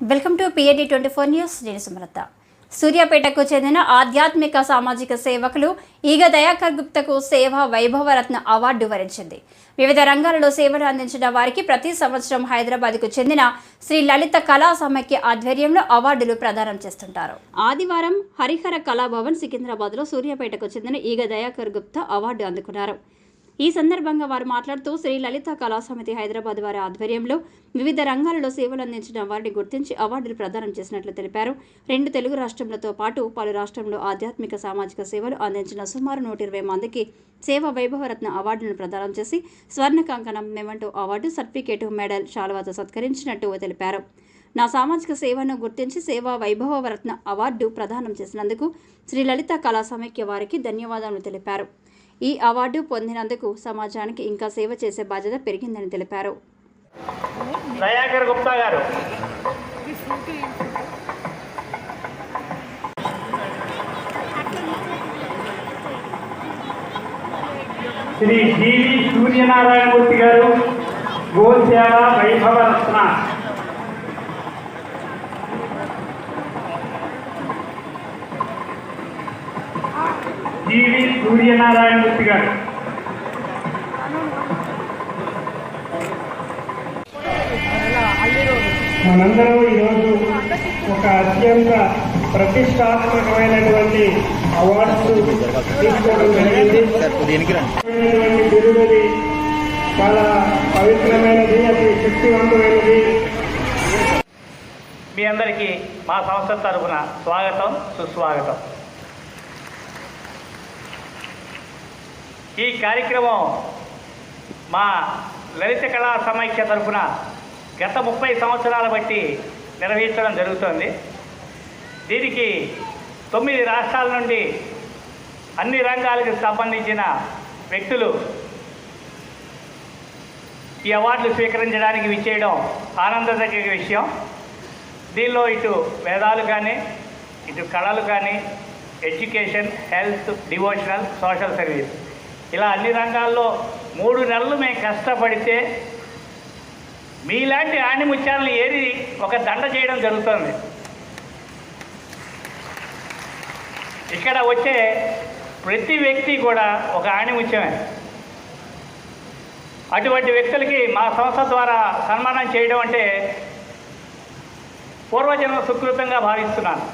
Welcome to PAD twenty four news నేను సుమలత. సూర్యాపేటకు చెందిన ఆధ్యాత్మిక సామాజిక సేవకులు ఈగ దయాకర్ గుప్తకు సేవా వైభవరత్న అవార్డు వరించింది. వివిధ రంగాలలో సేవలు అందించిన వారికి ప్రతి సంవత్సరం హైదరాబాద్కు చెందిన శ్రీ లలిత కళా సమైక్య ఆధ్వర్యంలో అవార్డులు ప్రదానం చేస్తుంటారు. ఆదివారం హరిహర కళాభవన్ సికింద్రాబాద్లో సూర్యాపేటకు చెందిన ఈగ దయాకర్ గుప్తా అవార్డు అందుకున్నారు. ఈ సందర్భంగా వారు మాట్లాడుతూ శ్రీ లలిత కళాసమితి హైదరాబాద్ వారి ఆధ్వర్యంలో వివిధ రంగాలలో సేవలు అందించిన వారిని గుర్తించి అవార్డులు ప్రదానం చేసినట్లు తెలిపారు. రెండు తెలుగు రాష్ట్రములతో పాటు పలు రాష్ట్రంలో ఆధ్యాత్మిక సామాజిక సేవలు అందించిన సుమారు నూట ఇరవై మందికి సేవ వైభవరత్న అవార్డులను ప్రదానం చేసి స్వర్ణ కంకణం మెమంటో అవార్డు సర్టిఫికేటు మెడల్ శాలువాతో సత్కరించినట్టు తెలిపారు. నా సామాజిక సేవను గుర్తించి సేవా వైభవరత్న అవార్డు ప్రదానం చేసినందుకు శ్రీ లలిత కళా సమైక్య వారికి ధన్యవాదాలు తెలిపారు. ఈ అవార్డు పొందినందుకు సమాజానికి ఇంకా సేవ చేసే బాధ్యత పెరిగిందని తెలిపారు. దయాకర్ గుప్తా గారు. శ్రీ జీవి సూర్యనారాయణమూర్తి గారు గోసేవ వైభవ రత్న. జీవి సూర్యనారాయణమూర్తి గారు. మనందరం ఈరోజు ఒక అత్యంత ప్రతిష్టాత్మకమైనటువంటి అవార్డ్స్ తీసుకోవడం జరిగింది. బిరుదుది చాలా పవిత్రమైనది అతి శక్తివంతమైనది. మీ అందరికీ మా సంస్థ తరఫున స్వాగతం సుస్వాగతం. ఈ కార్యక్రమం మా లలిత కళా సమైక్య తరఫున గత ముప్పై సంవత్సరాల బట్టి నిర్వహించడం జరుగుతోంది. దీనికి తొమ్మిది రాష్ట్రాల నుండి అన్ని రంగాలకు సంబంధించిన వ్యక్తులు ఈ అవార్డులు స్వీకరించడానికి విచ్చేయడం ఆనందదగ్గ విషయం. దీనిలో ఇటు వేదాలు కానీ ఇటు కళలు కానీ education health devotional social service ఇలా అన్ని రంగాల్లో మూడు నెలలు మేము కష్టపడితే మీలాంటి ఆణిముత్యాలను ఏరి ఒక దండ చేయడం జరుగుతుంది. ఇక్కడ వచ్చే ప్రతి వ్యక్తి కూడా ఒక ఆణిముత్యమే. అటువంటి వ్యక్తులకి మా సంస్థ ద్వారా సన్మానం చేయడం అంటే పూర్వజన్మ సుకృతంగా భావిస్తున్నాను.